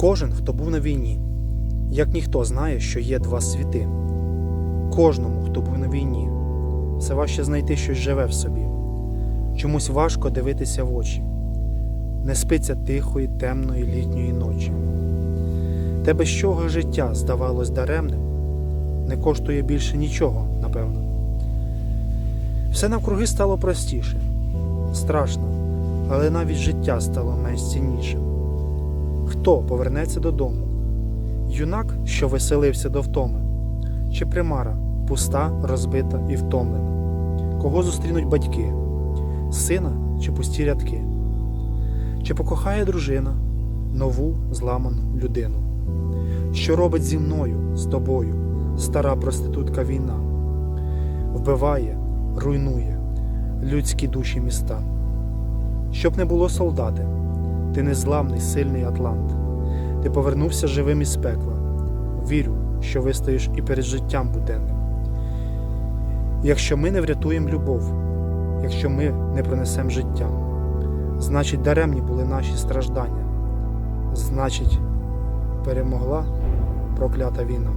Кожен, хто був на війні, як ніхто знає, що є два світи. Кожному, хто був на війні, все важче знайти щось живе в собі. Чомусь важко дивитися в очі, не спиться тихої, темної літньої ночі. Те, без чого життя здавалось даремним, не коштує більше нічого, напевно. Все навкруги стало простіше, страшно, але навіть життя стало менш ціннішим. Хто повернеться додому? Юнак, що веселився до втоми, чи примара, пуста, розбита і втомлена? Кого зустрінуть батьки, сина чи пусті рядки? Чи покохає дружина нову зламану людину? Що робить зі мною, з тобою, стара проститутка війна? Вбиває, руйнує людські душі міста. Щоб не було солдати, ти незламний, сильний Атлант. Ти повернувся живим із пекла. Вірю, що вистоїш і перед життям буденним. Якщо ми не врятуємо любов, якщо ми не принесемо життя, значить даремні були наші страждання, значить, перемогла проклята війна.